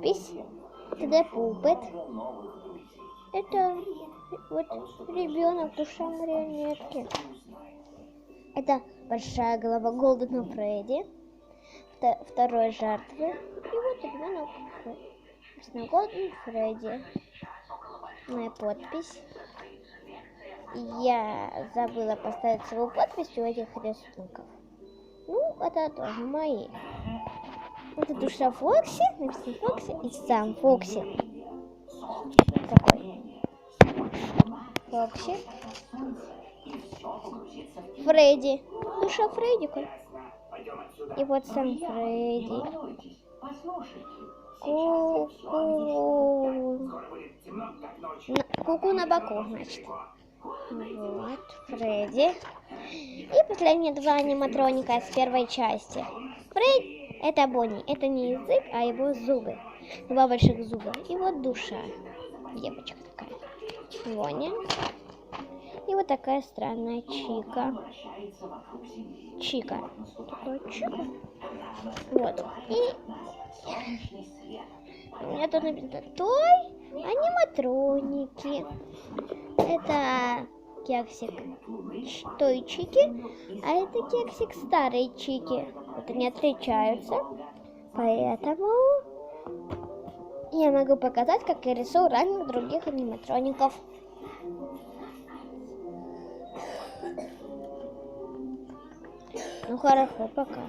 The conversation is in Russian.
подпись. ТД Пупет. Это вот ребенок душа марионетки. Это большая голова Голдена Фредди. Вто- Второй жертвы. И вот ребенок Голден Фредди. Моя подпись. Я забыла поставить свою подпись у этих рисунков. Ну, это тоже мои. Это душа Фокси, написано Фокси, и сам Фокси. Такой. Фокси. Фредди. Душа Фредди. Коль. И вот сам Фредди. Ку-ку. Ку-ку на боку, значит. Вот, Фредди. И последние два аниматроника с первой части. Фредди, это Бонни, это не язык, а его зубы. Два больших зуба. И вот душа. Девочка такая. Бонни. И вот такая странная Чика. Чика. Чика. Вот. И у меня тут написано Той аниматроники. Это кексик той Чики, а это кексик старой Чики. Вот они отличаются. Поэтому я могу показать, как я рисую ранних других аниматроников. Ну хорошо, пока.